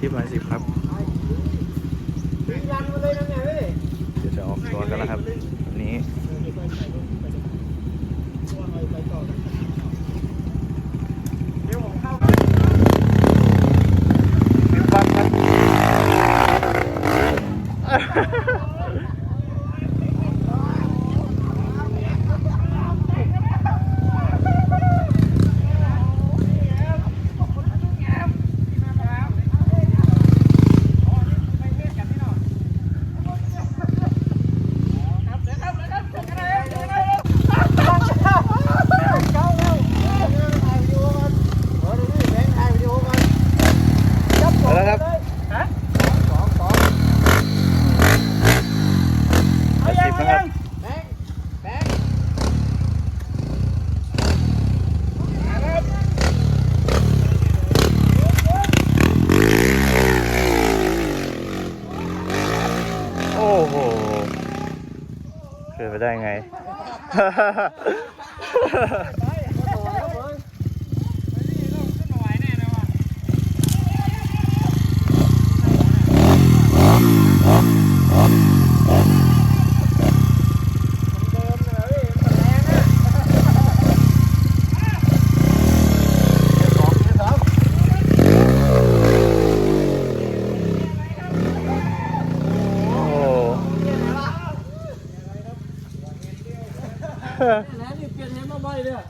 ที่ร้อยสิบครับเลยนะเนี่ยเว้ยเดี๋ยวจะออกตัวกันแล้วครับ วันนี้มีปั๊บครับแล้วครับร้อยสิบนะครับโอ้โห เกิดไปได้ไง โอ้โห แล้วนี่เปลี่ยนเห็นมาใหม่เลย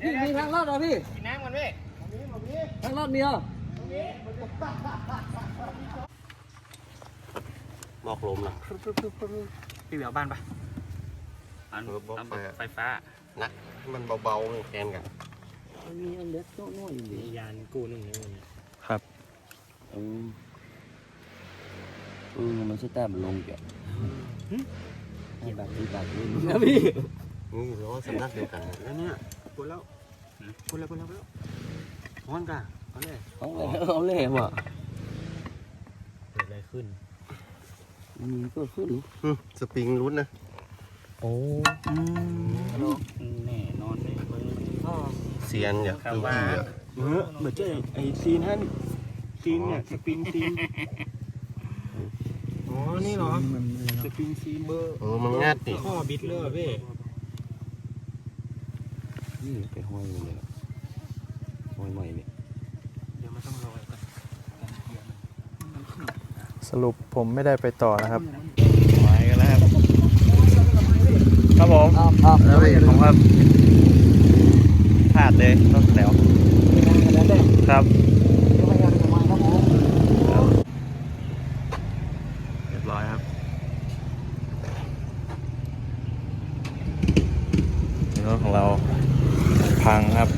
พี่มีทางรอดเหรอพี่กินน้ำกันเว้ยทางรอดมีเหรอ บอกลมนะ พี่เหลียวบ้านปะอันเออบอกอันไปอะ ไฟฟ้านะให้มันเบาๆแทนกันมันมีอันเล็กโน้อยอยู่ดิยานกูหนึ่งนี่มันครับอืมอืมมันใช่แต่มันลงแกให้แบบนี้แบบนี้นะพี่นี่ล้อสำนักเดียวกันแล้วเนี่ยพูดแล้วพูดแล้วพูดแล้วพูดแล้วฮ้อนกะเอาเลยเอาเลยเอาเลยว่ะเกิดอะไรขึ้นมั นก็ขึ้นอืมสปริงรุ้นนะ โอ้แน่นอนเลยเบิ้งเซียนอยากดูดีอะเออเหมือนเจ้ไอซีนฮั่นซีนเนี่ยสปริงซีนอ๋อ นี่เหรอ สปริงซีนเบอร์เออมันงัดดิข้อบิดเลยเว้ยนี่ไปห้อยเลยห้อยใหม่เนี่ย เดี๋ยวมันต้องรอกัน สรุปผมไม่ได้ไปต่อนะครับหมายกันแล้วครับ ครับผมครับครับแล้วผมครับพลาดเลยรถแล้วแล้วเด็กครับก็พยายามจะมาครับผมเรียบร้อยครับรถของเราพังครับ